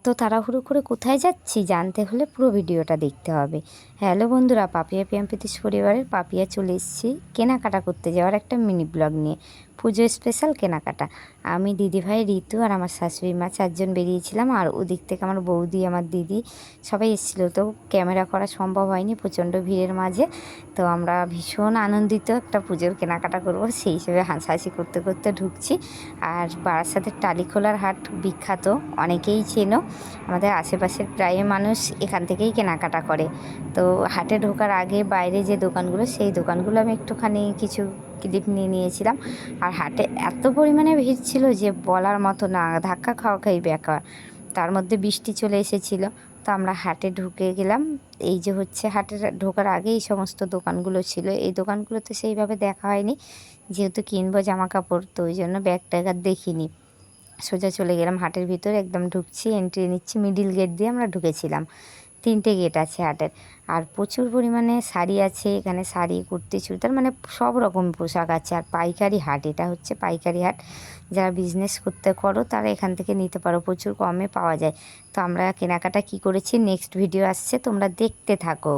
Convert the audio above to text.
এত তাড়াহুড়ো করে কোথায় যাচ্ছি? জানতে হলে পুরো ভিডিওটা দেখতে হবে। হ্যালো বন্ধুরা, পাপিয়া পিয়ামপিতিস পরিবারের পাপিয়া চলে এসেছি কেনাকাটা করতে যাওয়ার একটা মিনি ব্লগ নিয়ে। পুজো স্পেশাল কেনাকাটা। আমি দিদিভাই, ঋতু আর আমার শাশুড়ি মা চারজন বেরিয়েছিলাম আর ওদিক থেকে আমার বৌদি, আমার দিদি সবাই এসেছিল। তো ক্যামেরা করা সম্ভব হয়নি প্রচণ্ড ভিড়ের মাঝে। তো আমরা ভীষণ আনন্দিত একটা পুজোর কেনাকাটা করব। সেই হিসেবে হাসাহাসি করতে করতে ঢুকছি। আর বারাসাতের টালিখোলার হাট বিখ্যাত, অনেকেই চেনো। আমাদের আশেপাশের প্রায় মানুষ এখান থেকেই কেনাকাটা করে। তো হাটে ঢোকার আগে বাইরে যে দোকানগুলো, সেই দোকানগুলো আমি একটুখানি কিছু ক্লিপ নিয়ে নিয়েছিলাম। আর হাটে এত পরিমাণে ভিড় ছিল যে বলার মতো না, ধাক্কা খাওয়া খাই বেকার। তার মধ্যে বৃষ্টি চলে এসেছিল। তো আমরা হাটে ঢুকে গেলাম। এই যে হচ্ছে হাটে ঢোকার আগে এই সমস্ত দোকানগুলো ছিল। এই দোকানগুলোতে সেইভাবে দেখা হয়নি। যেহেতু কিনবো জামা কাপড় তো ওই জন্য ব্যাগ আর দেখিনি। সোজা চলে গেলাম হাটের ভিতরে, একদম ঢুকছি এন্ট্রি নিচ্ছি মিডিল গেট দিয়ে আমরা ঢুকেছিলাম। তিনটে গেট আছে হাটের। আর প্রচুর পরিমাণে শাড়ি আছে, এখানে শাড়ি, কুর্তি, চুড়িদার মানে সব রকম পোশাক আছে। আর পাইকারি হাট, এটা হচ্ছে পাইকারি হাট। যারা বিজনেস করতে করো, তারা এখান থেকে নিতে পারো, প্রচুর কমে পাওয়া যায়। তো আমরা কেনাকাটা কি করেছি? নেক্সট ভিডিও আসছে, তোমরা দেখতে থাকো।